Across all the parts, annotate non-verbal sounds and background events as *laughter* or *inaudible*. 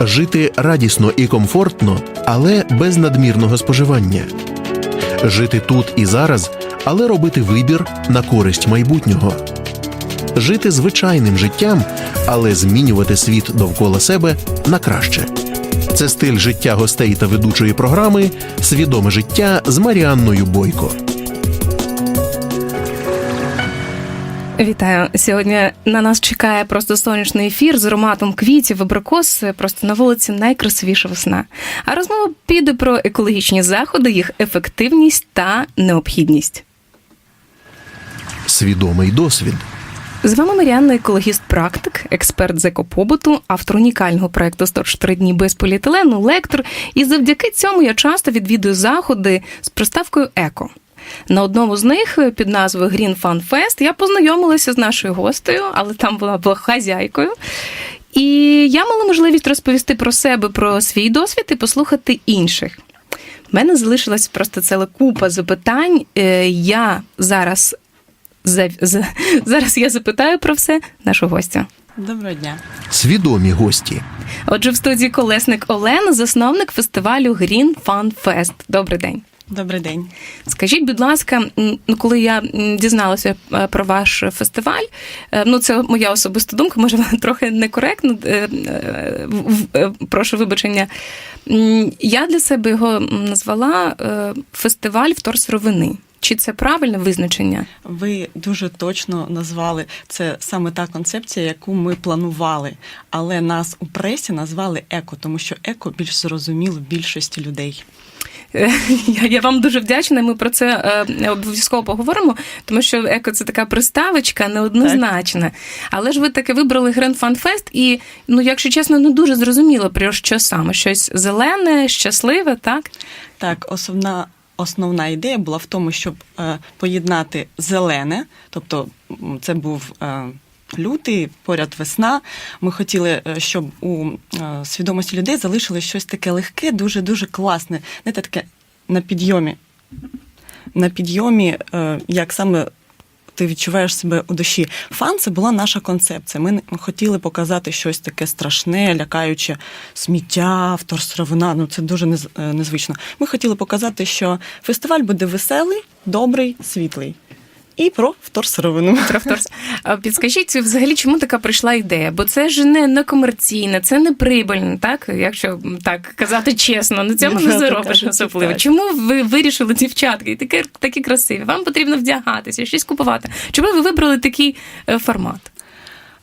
жити радісно і комфортно, але без надмірного споживання, жити тут і зараз, але робити вибір на користь майбутнього, жити звичайним життям, але змінювати світ довкола себе на краще. Це стиль життя гостей та ведучої програми Свідоме життя з Маріанною Бойко. Вітаю сьогодні. На нас чекає просто сонячний ефір з ароматом квітів, абрикос. Просто на вулиці найкрасивіша весна. А розмова піде про екологічні заходи, їх ефективність та необхідність. Свідомий досвід. З вами Маріанна, екологіст-практик, експерт з екопобуту, автор унікального проекту «104 дні без поліетилену, лектор. І завдяки цьому я часто відвідую заходи з приставкою еко. На одному з них під назвою Green Fun Fest я познайомилася з нашою гостею, але там була була хазяйкою. І я мала можливість розповісти про себе, про свій досвід і послухати інших. У мене залишилась просто ціла купа запитань. Е, Я зараз за- за- *laughs* зараз я запитаю про все нашу гостя. Доброго дня. Свідомі гості. Отже, в студії колесник Олена, засновник фестивалю Green Fun Fest. Добрий день. Добрий день. Скажіть, будь ласка, ну коли я дізналася е, про ваш фестиваль, е, ну це моя особиста думка, може вона *laughs* трохи некоректно. е, Прошу вибачення. Я для себе його назвала фестиваль вторсировини. Чи це правильне визначення? Ви дуже точно назвали це саме та концепція, яку ми планували. Але нас у пресі назвали еко, тому що еко більш зрозуміло більшості людей. Е, *laughs* Я, я вам дуже вдячна. Ми про це е, обов'язково поговоримо, тому що еко це така приставочка неоднозначна. Але ж ви таки вибрали Grand Fun Fest і, ну, якщо чесно, не дуже зрозуміло про що саме. Щось зелене, щасливе, так? Так, основна. Основна ідея була в тому, щоб е, поєднати зелене, тобто це був е, лютий, поряд весна. Ми хотіли, е, щоб у е, свідомості людей залишилось щось таке легке, дуже дуже класне, не таке на підйомі. На підйомі, е, як саме ти відчуваєш себе у душі. Фан це була наша концепція. Ми хотіли показати щось таке страшне, лякаюче сміття, вторсировина. Ну це дуже нез- незвично. Ми хотіли показати, що фестиваль буде веселий, добрий, світлий. І про вторсировину. Про вторс. Підскажіть, взагалі, чому така прийшла ідея? Бо це ж не, не комерційне, це не прибильне, так? Якщо так казати чесно, на цьому не Дівчата заробиш особливо. Чому ви вирішили, дівчатки, такі, такі красиві? Вам потрібно вдягатися, щось купувати. Чому ви вибрали такий е, формат?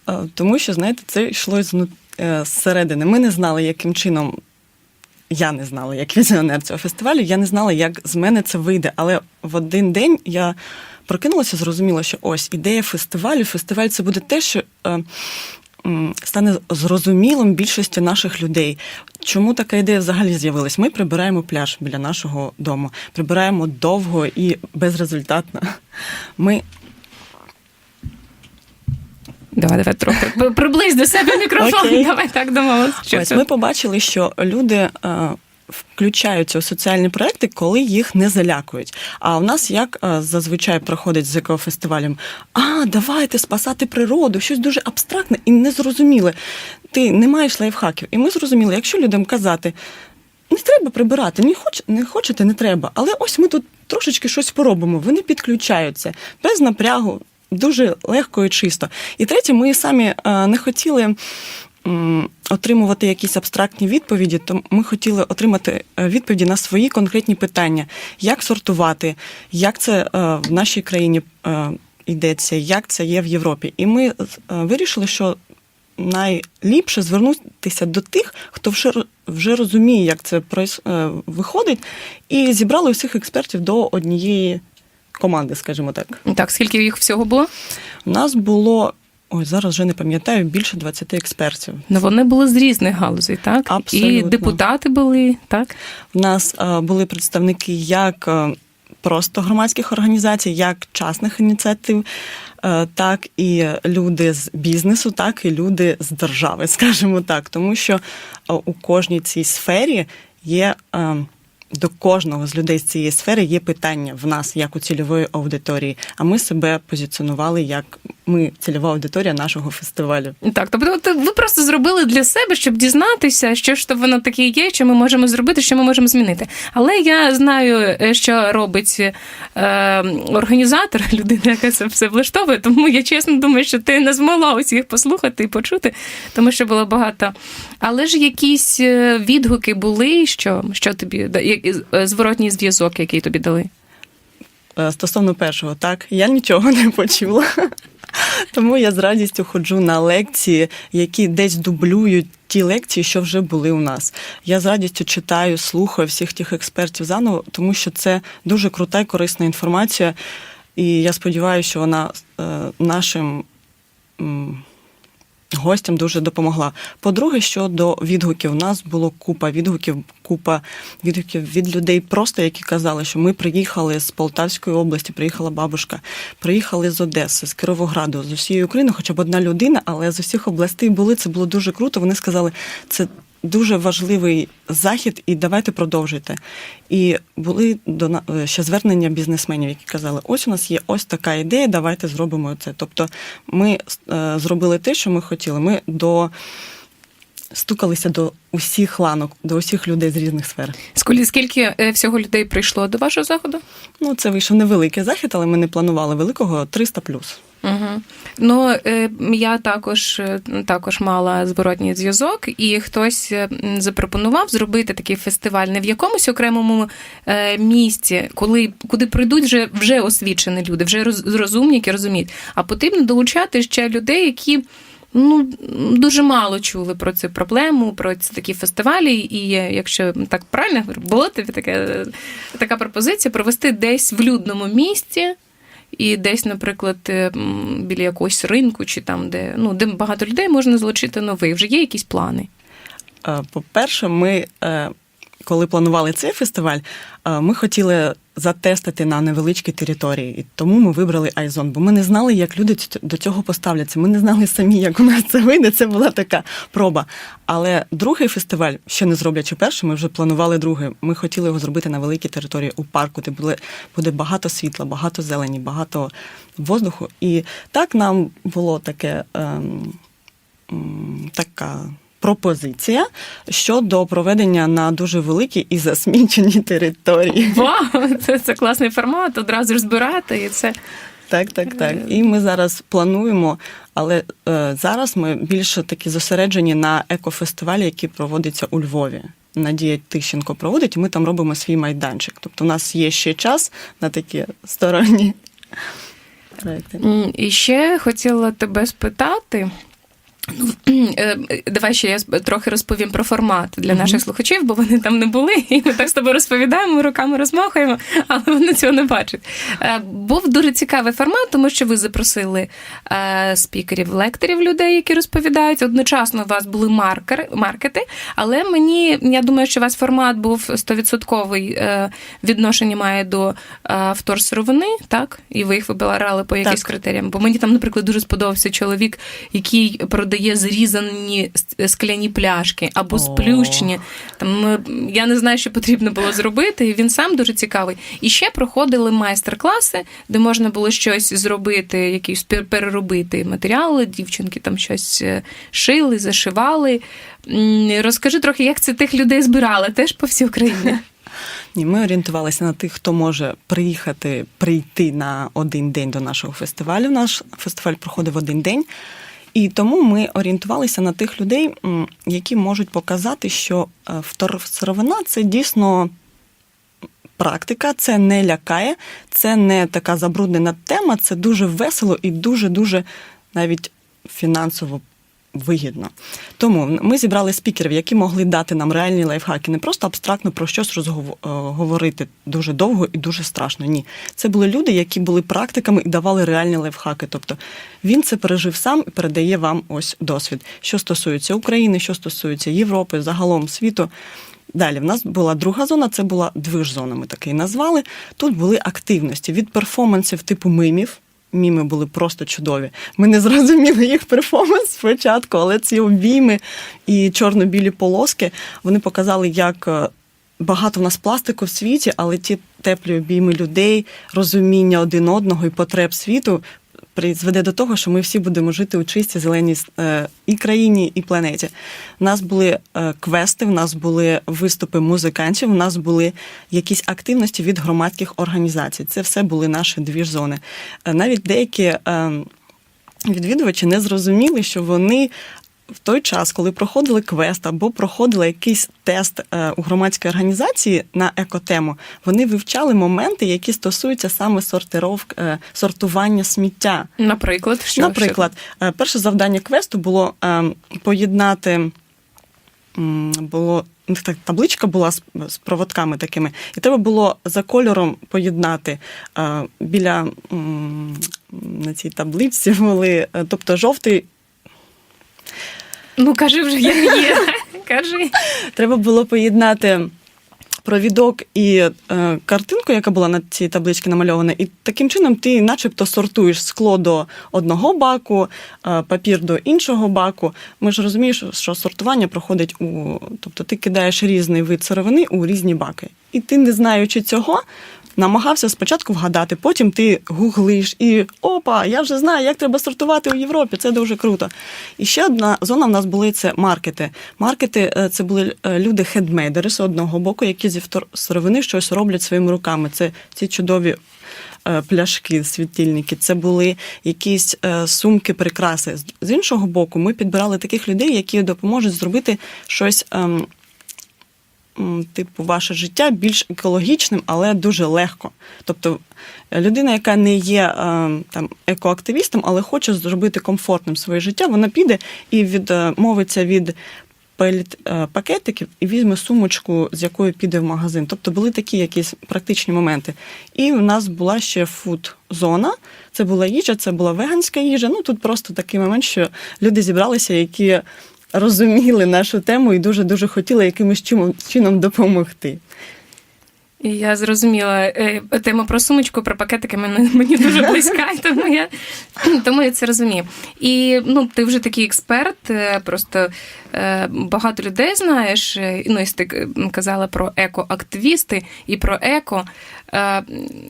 Е, Тому що, знаєте, це йшло е, зсередини. Ми не знали, яким чином. Я не знала, як візіонер цього фестивалю. Я не знала, як з мене це вийде. Але в один день я прокинулася, зрозуміла, що ось ідея фестивалю. Фестиваль це буде те, що е, стане зрозумілим більшості наших людей. Чому така ідея взагалі з'явилась? Ми прибираємо пляж біля нашого дому, прибираємо довго і безрезультатно. Ми Давай, давай трохи. При- Приблизь до себе *laughs* мікрофон. Окей. Давай так домовились. Що Ось це? ми побачили, що люди е, включаються у соціальні проекти, коли їх не залякують. А у нас як е, зазвичай проходить з екофестивалем: а давайте спасати природу, щось дуже абстрактне і незрозуміле. Ти не маєш лайфхаків. І ми зрозуміли, якщо людям казати. Не треба прибирати, не, хоч, не хочете, не треба. Але ось ми тут трошечки щось поробимо. Вони підключаються без напрягу, дуже легко і чисто. І третє, ми самі е, не хотіли отримувати якісь абстрактні відповіді, то ми хотіли отримати е, відповіді на свої конкретні питання: як сортувати, як це е, в нашій країні йдеться, як це є в Європі. І ми вирішили, що найліпше звернутися до тих, хто вже, вже розуміє, як це виходить, і зібрали усіх експертів до однієї команди, скажімо так. Так, скільки їх всього було? У нас було. Ой, зараз вже не пам'ятаю більше 20 експертів. Ну вони були з різних галузей, так? І депутати були, так? У нас е, були представники як е, просто громадських організацій, як частних ініціатив, е, так і люди з бізнесу, так і люди з держави, *laughs* скажімо так. Тому що у кожній цій сфері є. е, до кожного з людей з цієї сфери є питання в нас, як у цільової аудиторії. А ми себе позиціонували як ми цільова аудиторія нашого фестивалю. Так, тобто ви просто зробили для себе, щоб дізнатися, що ж то воно таке є, що ми можемо зробити, що ми можемо змінити. Але я знаю, е, що робить е, організатор, *laughs* людина, яка це все влаштовує. Тому я чесно думаю, що ти не змогла усіх послухати і почути, тому що було багато. Але ж якісь е, відгуки були, що, що тобі зворотній зв'язок, який тобі дали. Е, Стосовно першого, так, я нічого не почула. Тому я з радістю ходжу на лекції, які десь дублюють ті лекції, що вже були у нас. Я з радістю читаю, слухаю всіх тих експертів заново, тому що це дуже крута і корисна інформація. І я сподіваюся, що вона е, нашим. Гостям дуже допомогла. По-друге, щодо відгуків, у нас було купа відгуків, купа відгуків від людей, просто які казали, що ми приїхали з Полтавської області, приїхала бабушка, приїхали з Одеси, з Кировограду, з усієї України, хоча б одна людина, але з усіх областей були. Це було дуже круто. Вони сказали, це дуже важливий захід, і давайте продовжуйте. І були до е, ще звернення бізнесменів, які казали: ось у нас є ось така ідея, давайте зробимо це. Тобто, ми е, зробили те, що ми хотіли. Ми до стукалися до усіх ланок, до усіх людей з різних сфер. Скільки, скільки е, всього людей прийшло до вашого заходу? Ну, це вийшов невеликий захід, але ми не планували великого 300 плюс. Угу. Ну, е, я також, е, також мала зворотній зв'язок, і хтось е, запропонував зробити такий фестиваль не в якомусь окремому місці, коли, куди прийдуть вже, вже освічені люди, вже роз, розумні, які розуміють. А потрібно долучати ще людей, які. Ну, дуже мало чули про цю проблему, про ці такі фестивалі. І якщо так правильно було тобі таке, така пропозиція провести десь в людному місці, і десь, наприклад, е, біля якогось ринку, чи там, де ну де багато людей можна злучити новий. Вже є якісь плани. Е, По-перше, ми, е, коли планували цей фестиваль, е, ми хотіли затестити на невеличкій території, і тому ми вибрали Айзон, бо ми не знали, як люди до цього поставляться. Ми не знали самі, як у нас це вийде. Це була така проба. Але другий фестиваль, ще не зроблячи перший, ми вже планували другий. Ми хотіли його зробити на великій території у парку, де буде, багато світла, багато зелені, багато воздуху. І так нам було таке. Ем, така пропозиція щодо проведення на дуже великій і засміченій території. Вау, це, це класний формат, одразу ж збирати і це. Так, так, так. І ми зараз плануємо, але е, зараз ми більше такі зосереджені на екофестивалі, який проводиться у Львові. Надія Тищенко проводить, і ми там робимо свій майданчик. Тобто, у нас є ще час на такі сторонні проекти. І ще хотіла тебе спитати. Ну, давай ще я трохи розповім про формат для Мгм. наших слухачів, бо вони там не були, і ми так з тобою розповідаємо, руками розмахуємо, але вони цього не бачать. Е, Був дуже цікавий формат, тому що ви запросили е, спікерів, лекторів, людей, які розповідають. Одночасно у вас були маркери, маркети, але мені я думаю, що у вас формат був 100% е, відношення має до вторсировини, так? І ви їх вибирали по Так. критеріям. Бо мені там, наприклад, дуже сподобався чоловік, який продає зрізані скляні пляшки або сплющені. Там е, я не знаю, що потрібно було зробити. І він сам дуже цікавий. І ще проходили майстер-класи, де можна було щось зробити, якісь пер- переробити матеріали. Дівчинки там щось е, шили, зашивали. Розкажи трохи, як це тих людей збирали теж по всій Україні. *laughs* Ні, ми орієнтувалися на тих, хто може приїхати, прийти на один день до нашого фестивалю. Наш фестиваль проходив один день. І тому ми орієнтувалися на тих людей, які можуть показати, що е, вторсировина це дійсно практика, це не лякає, це не така забруднена тема, це дуже весело і дуже-дуже навіть фінансово вигідно. Тому ми зібрали спікерів, які могли дати нам реальні лайфхаки, не просто абстрактно про щось розгов- е, дуже довго і дуже страшно. Ні, це були люди, які були практиками і давали реальні лайфхаки. Тобто він це пережив сам і передає вам ось досвід, що стосується України, що стосується Європи, загалом світу. Далі в нас була друга зона, це була движ-зона, ми таки і назвали. Тут були активності від перформансів типу мимів. Міми були просто чудові. Ми не зрозуміли їх перформанс спочатку, але ці обійми і чорно-білі полоски вони показали, як е, багато в нас пластику в світі, але ті теплі обійми людей, розуміння один одного і потреб світу призведе до того, що ми всі будемо жити у чистій зеленій е, і країні, і планеті. У нас були е, квести, в нас були виступи музикантів, у нас були якісь активності від громадських організацій. Це все були наші дві ж зони. Е, Навіть деякі. е, відвідувачі не зрозуміли, що вони в той час, коли проходили квест або проходили якийсь тест е, у громадській організації на екотему, вони вивчали моменти, які стосуються саме сортировк, е, сортування сміття. Наприклад, що Наприклад, е, перше завдання квесту було поєднати. Було так табличка була з, з проводками такими, і треба було за кольором поєднати біля на цій табличці були, тобто жовтий Ну кажи вже, як є. *laughs* Кажи. Треба було поєднати провідок і е, картинку, яка була на цій табличці намальована, і таким чином ти начебто сортуєш скло до одного баку, е, папір до іншого баку. Ми ж розуміємо, що- що сортування проходить у. Тобто ти кидаєш різний вид сировини у різні баки. І ти, не знаючи цього, намагався спочатку вгадати, потім ти гуглиш і опа, я вже знаю, як треба сортувати у Європі. Це дуже круто. І ще одна зона в нас були це маркети. Маркети е, це були е, люди хендмейдери з одного боку, які зі сировини щось роблять своїми руками. Це ці чудові. е, Пляшки, світильники, це були якісь сумки, прикраси. З- іншого боку, ми підбирали таких людей, які допоможуть зробити щось ем, типу, ваше життя більш екологічним, але дуже легко. Тобто е, людина, яка не є е, там екоактивістом, але хоче зробити комфортним своє життя, вона піде і відмовиться від е, пакетиків і візьме сумочку, з якою піде в магазин. Тобто були такі якісь практичні моменти. І у нас була ще фуд-зона. Це була їжа, це була веганська їжа. Ну тут просто такий момент, що люди зібралися, які розуміли нашу тему і дуже дуже хотіли якимось чином, допомогти. І Я зрозуміла Е, тема про сумочку, про пакетики мені, мені дуже близька, *laughs* тому я, тому я це розумію. І ну, ти вже такий експерт, е, просто е, багато людей знаєш. Ну, і ти казала про екоактивісти і про еко.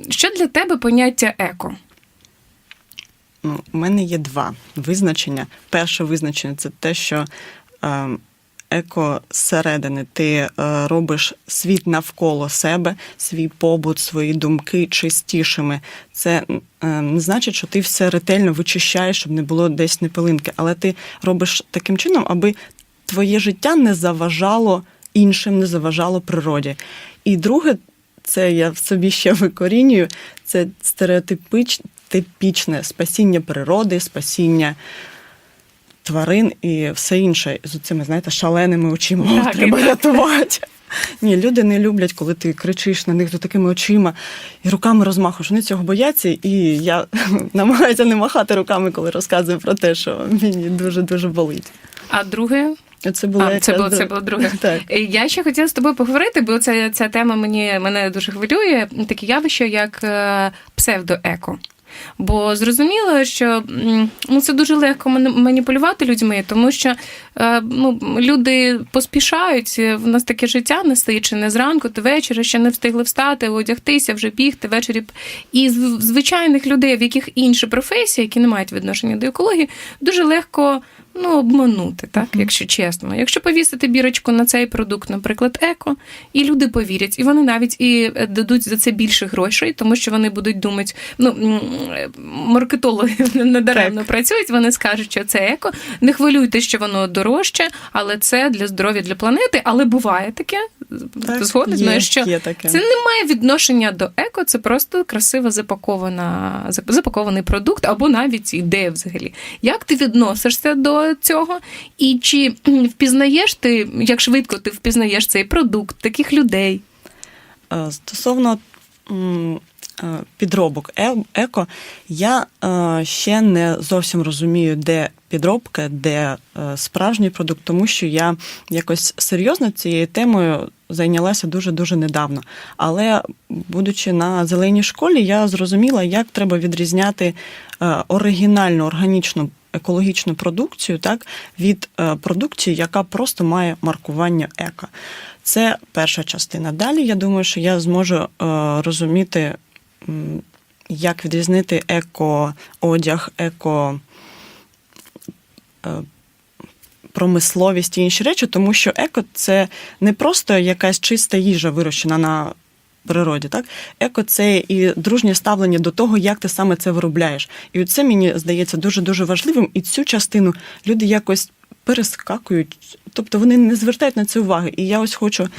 Що для тебе поняття еко? Ну, у мене є два визначення. Перше визначення це те, що е, еко зсередини ти е, робиш світ навколо себе, свій побут, свої думки чистішими. Це е, не значить, що ти все ретельно вичищаєш, щоб не було десь непилинки, але ти робиш таким чином, аби твоє життя не заважало іншим, не заважало природі. І друге, це я в собі ще викорінюю, це стереотипич, типічне спасіння природи, спасіння тварин і все інше з цими, знаєте, шаленими очима Так, треба так. рятувати. Ні, люди не люблять, коли ти кричиш на них з такими очима і руками розмахуєш. Вони цього бояться, і я *laughs* намагаюся не махати руками, коли розказую про те, що мені дуже дуже болить. А друге, Це було а, це було, це було друге. *laughs* Так. Я ще хотіла з тобою поговорити, бо ця, ця тема мені мене дуже хвилює. Таке явище, як е, псевдоеко. Бо зрозуміло, що ну, це дуже легко маніпулювати людьми, тому що е, ну, люди поспішають. е, В нас таке життя насичене зранку до вечора, ще не встигли встати, одягтися, вже бігти ввечері. І звичайних людей, в яких інші професії, які не мають відношення до екології, дуже легко ну, обманути, так, якщо чесно. Якщо повісити бірочку на цей продукт, наприклад, еко, і люди повірять, і вони навіть і е, дадуть за це більше грошей, тому що вони будуть думати, ну маркетологи *laughs* недаремно працюють, вони скажуть, що це еко. Не хвилюйте, що воно дорожче, але це для здоров'я для планети. Але буває таке. Так, Згоден, є, що є таке. це не має відношення до еко, це просто красиво запакована, запакований продукт або навіть ідея взагалі. Як ти відносишся до цього? І чи впізнаєш ти, як швидко ти впізнаєш цей продукт, таких людей? Е, Стосовно е, підробок е- еко, я ще не зовсім розумію, де підробка, де справжній продукт, тому що я якось серйозно цією темою зайнялася дуже-дуже недавно. Але, будучи на зеленій школі, я зрозуміла, як треба відрізняти оригінальну органічну екологічну продукцію, так від е, продукції, яка просто має маркування еко. Це перша частина. Далі я думаю, що я зможу е, розуміти, як відрізнити еко-одяг, еко. е, Промисловість і інші речі, тому що еко це не просто якась чиста їжа, вирощена на природі. Так? Еко це і дружнє ставлення до того, як ти саме це виробляєш. І це мені здається дуже дуже важливим. І цю частину люди якось перескакують, тобто вони не звертають на це уваги. І я ось хочу,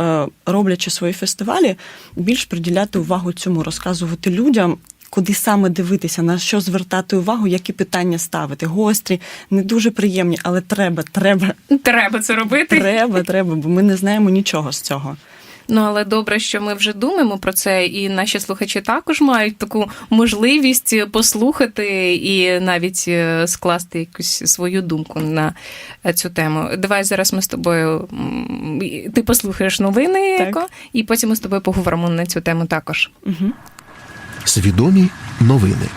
е, роблячи свої фестивалі, більш приділяти увагу цьому, розказувати людям. Куди саме дивитися, на що звертати увагу, які питання ставити. Гострі, не дуже приємні, але треба, треба, Треба це робити. треба, треба, бо ми не знаємо нічого з цього. Ну але добре, що ми вже думаємо про це, і наші слухачі також мають таку можливість послухати і навіть е, скласти якусь свою думку на е, цю тему. Давай зараз ми з тобою ти послухаєш новини, Так. еко, і потім ми з тобою поговоримо на цю тему також. Угу. Свідомі новини.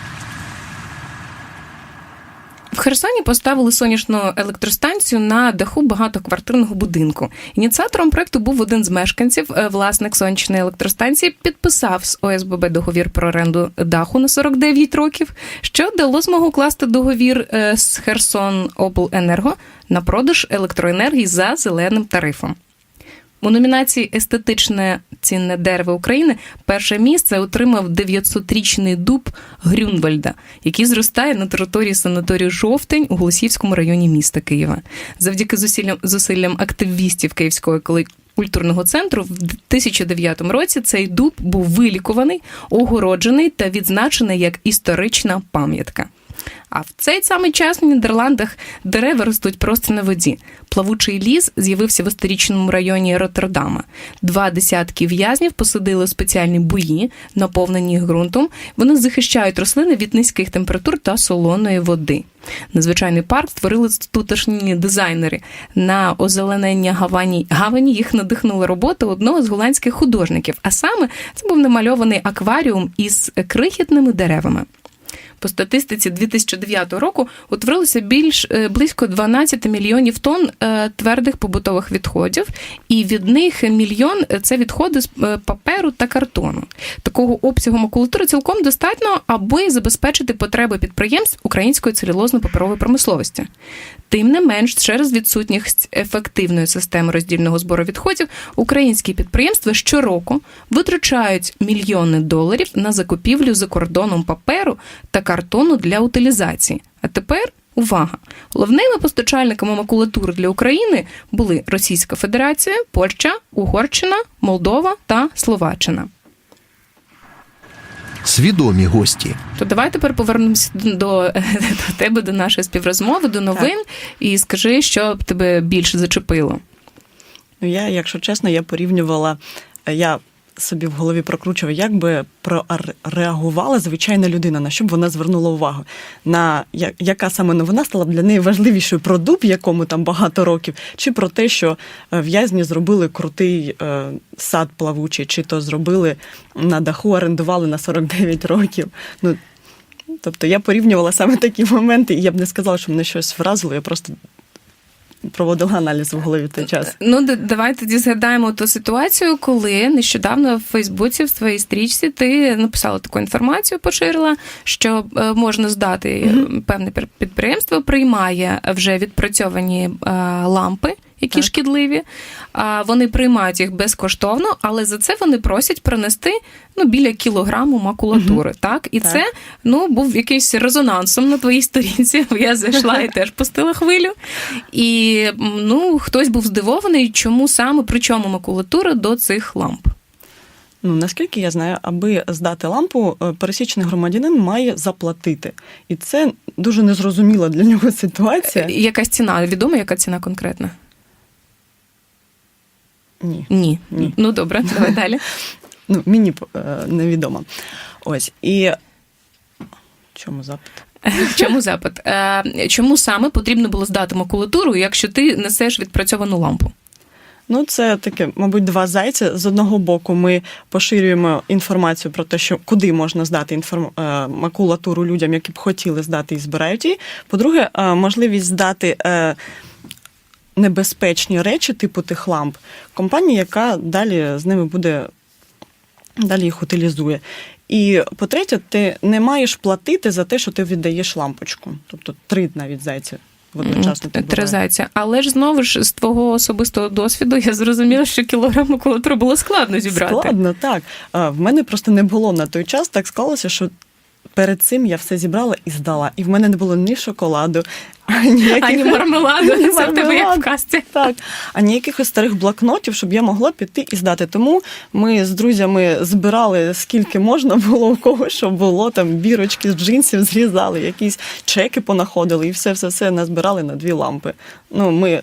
В Херсоні поставили сонячну електростанцію на даху багатоквартирного будинку. Ініціатором проекту був один з мешканців, е, власник сонячної електростанції, підписав з ОСББ договір про оренду даху на 49 років, що дало змогу укласти договір е, з Херсон Обленерго на продаж електроенергії за зеленим тарифом. У номінації Естетичне цінне дерево України перше місце отримав 900-річний дуб Грюнвальда, який зростає на території санаторію Жовтень у Голосіївському районі міста Києва. Завдяки зусиллям, зусиллям активістів Київського культурного центру в 2009 році цей дуб був вилікуваний, огороджений та відзначений як історична пам'ятка. А в цей самий час в Нідерландах дерева ростуть просто на воді. Плавучий ліс з'явився в історичному районі Роттердама. Два десятки в'язнів посадили спеціальні бої, наповнені ґрунтом. Вони захищають рослини від низьких температур та солоної води. Незвичайний парк створили тутешні дизайнери. На озеленення гавані, гавані їх надихнула робота одного з голландських художників. А саме це був намальований акваріум із крихітними деревами. По статистиці 2009 року утворилося більш е, близько 12 мільйонів тонн е, твердих побутових відходів, і від них мільйон е, це відходи з паперу та картону. Такого обсягу макулатури цілком достатньо, аби забезпечити потреби підприємств української целюлозно-паперової промисловості. Тим не менш, через відсутність ефективної системи роздільного збору відходів, українські підприємства щороку витрачають мільйони доларів на закупівлю за кордоном паперу та картону для утилізації. А тепер увага! Головними постачальниками макулатури для України були Російська Федерація, Польща, Угорщина, Молдова та Словаччина. Свідомі гості. То давай тепер повернемося до, до тебе, до нашої співрозмови, до новин, і скажи, що б тебе більше зачепило. Ну, я, якщо чесно, я порівнювала, я собі в голові прокручував, як би прореагувала звичайна людина, на що б вона звернула увагу, на яка саме новина стала б для неї важливішою про дуб, якому там багато років, чи про те, що е, в'язні зробили крутий е, сад плавучий, чи то зробили на даху, орендували на 49 років. Ну, тобто я порівнювала саме такі моменти, і я б не сказала, що мене щось вразило, я просто проводила аналіз в голові в той час. Ну, давай тоді згадаємо ту ситуацію, коли нещодавно в Фейсбуці в твоїй стрічці ти написала таку інформацію, поширила, що е, можна здати е, певне пер- підприємство, приймає вже відпрацьовані е, лампи. Які Так. шкідливі, а вони приймають їх безкоштовно, але за це вони просять принести ну біля кілограму макулатури. Так, і Так. це ну був якийсь резонансом на твоїй сторінці. *laughs* Я зайшла і теж пустила хвилю. І ну хтось був здивований, чому саме при чому макулатура до цих ламп. Ну наскільки я знаю, аби здати лампу, е, пересічний громадянин має заплатити, і це дуже незрозуміла для нього ситуація. Якась ціна відома, яка ціна конкретна? Ні, Ні. Ні. Ну добре, давай далі. *laughs* ну мені е, невідомо. Ось і чому запит? Чому запит? Е, Чому саме потрібно було здати макулатуру, якщо ти несеш відпрацьовану лампу? Ну, це таке, мабуть, два зайці. З одного боку, ми поширюємо інформацію про те, що куди можна здати інформ... е, макулатуру людям, які б хотіли здати і збирають її. По-друге, можливість здати. Небезпечні речі, типу тих ламп, компанії, яка далі з ними буде далі їх утилізує. І по-третє, ти не маєш платити за те, що ти віддаєш лампочку. Тобто три навіть зайці одночасно. Три зайця. Але ж знову ж з твого особистого досвіду я зрозуміла, що кілограм макулатури було складно зібрати. Складно, так. В мене просто не було на той час. Так склалося, що перед цим я все зібрала і здала. І в мене не було ні шоколаду, ані Ані мармеладу, Ані це в тебе як в казці. Так, а ніякихось старих блокнотів, щоб я могла піти і здати. Тому ми з друзями збирали скільки можна було у кого, що було там бірочки з джинсів зрізали, якісь чеки понаходили, і все, все, все назбирали на дві лампи. Ну, ми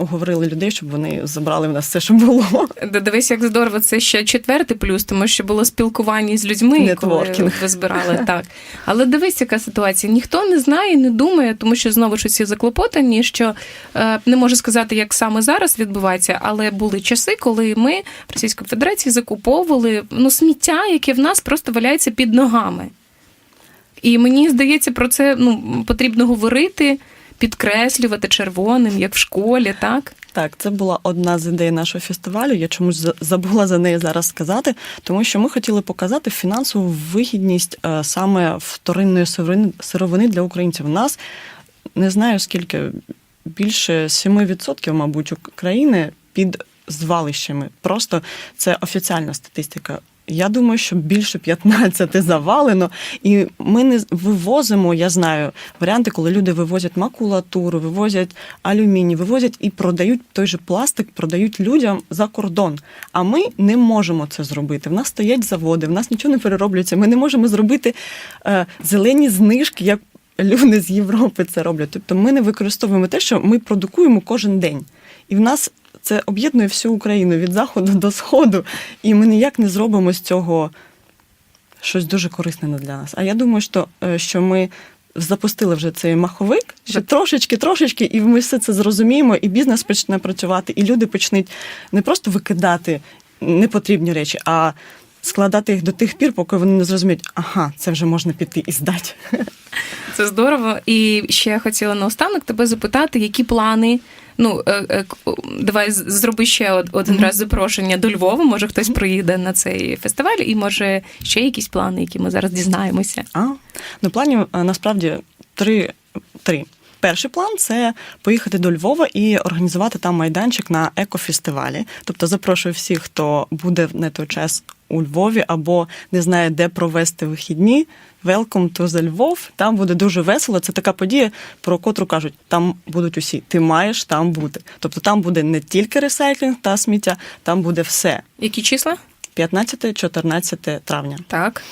уговорили людей, щоб вони забрали в нас все, що було. Дивись, як здорово, це ще четвертий плюс, тому що було спілкування з людьми, коли ви збирали так. Але дивись, яка ситуація. Ніхто не знає, не думає, тому що знову ж усі заклопотані, що е, не можу сказати, як саме зараз відбувається, але були часи, коли ми в Російській Федерації закуповували ну, сміття, яке в нас просто валяється під ногами. І мені здається, про це ну, потрібно говорити, підкреслювати червоним, як в школі, так? Так, це була одна з ідей нашого фестивалю. Я чомусь забула за неї зараз сказати, тому що ми хотіли показати фінансову вигідність е, саме вторинної сировини, для українців. У нас не знаю скільки більше 7%, мабуть, України під звалищами. Просто це офіціальна статистика. Я думаю, що більше 15 завалено, і ми не вивозимо. Я знаю варіанти, коли люди вивозять макулатуру, вивозять алюміній, вивозять і продають той же пластик, продають людям за кордон. А ми не можемо це зробити. В нас стоять заводи, в нас нічого не перероблюється. Ми не можемо зробити е, зелені знижки, як люди з Європи це роблять. Тобто ми не використовуємо те, що ми продукуємо кожен день. І в нас це об'єднує всю Україну від заходу до сходу. І ми ніяк не зробимо з цього щось дуже корисне для нас. А я думаю, що, е, що ми. Запустили вже цей маховик, що трошечки, трошечки, і ми все це зрозуміємо, і бізнес почне працювати, і люди почнуть не просто викидати непотрібні речі, а складати їх до тих пір, поки вони не зрозуміють, ага, це вже можна піти і здати. Це здорово. І ще я хотіла наостанок тебе запитати, які плани. Ну, е, е, давай зроби ще од- один Мгм. раз запрошення до Львова. Може, хтось приїде на цей фестиваль, і може ще якісь плани, які ми зараз дізнаємося. А? Ну, планів е, насправді три. три. Перший план це поїхати до Львова і організувати там майданчик на екофестивалі. Тобто запрошую всіх, хто буде на той час у Львові або не знає, де провести вихідні. Welcome to the Львов. Там буде дуже весело. Це така подія, про котру кажуть, там будуть усі. Ти маєш там бути. Тобто там буде не тільки ресайклінг та сміття, там буде все. Які числа? 15-14 травня. Так.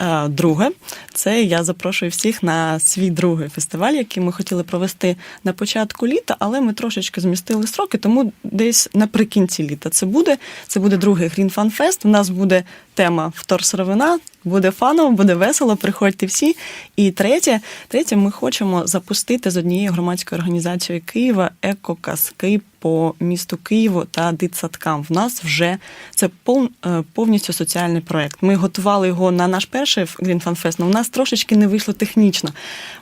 Е, Друге, це я запрошую всіх на свій другий фестиваль, який ми хотіли провести на початку літа, але ми трошечки змістили строки, тому десь наприкінці літа це буде. Це буде другий Green Fun Fest. У нас буде тема вторсировина, буде фаново, буде весело. Приходьте всі. І третє, третє, ми хочемо запустити з однією громадською організацією Києва екоказки по місту Києву та дитсадкам. В нас вже це е, повністю соціальний проект. Ми готували його на наш перший Green Fun Fest, але у нас трошечки не вийшло технічно.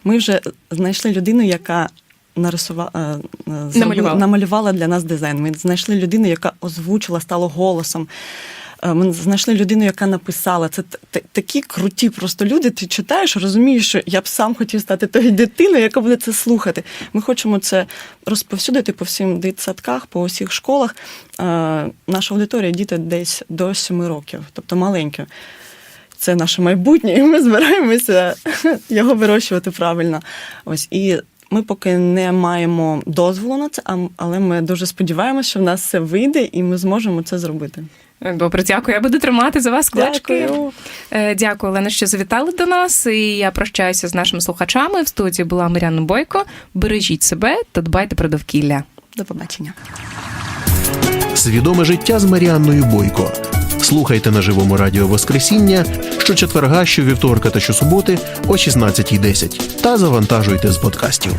Ми вже знайшли людину, яка нарисувала Намалювала. намалювала для нас дизайн. Ми знайшли людину, яка озвучила, стала голосом. Е, Ми знайшли людину, яка написала. Це такі круті просто люди. Ти читаєш, розумієш, що я б сам хотів стати тою дитиною, яка буде це слухати. Ми хочемо це розповсюдити по всім дитсадках, по усіх школах. Е, Наша аудиторія діти десь до 7 років, тобто маленькі. Це наше майбутнє, і ми збираємося *laughs* його вирощувати правильно. Ось і ми поки не маємо дозволу на це, але ми дуже сподіваємося, що в нас все вийде, і ми зможемо це зробити. Добре, дякую. Я буду тримати за вас кулачки. Дякую. Е, Дякую, Олена, що завітали до нас. І я прощаюся з нашими слухачами. В студії була Мар'яна Бойко. Бережіть себе та дбайте про довкілля. До побачення. Свідоме життя з Маріанною Бойко. Слухайте на живому радіо Воскресіння щочетверга, щовівторка та щосуботи о 16.10 та завантажуйте з подкастів.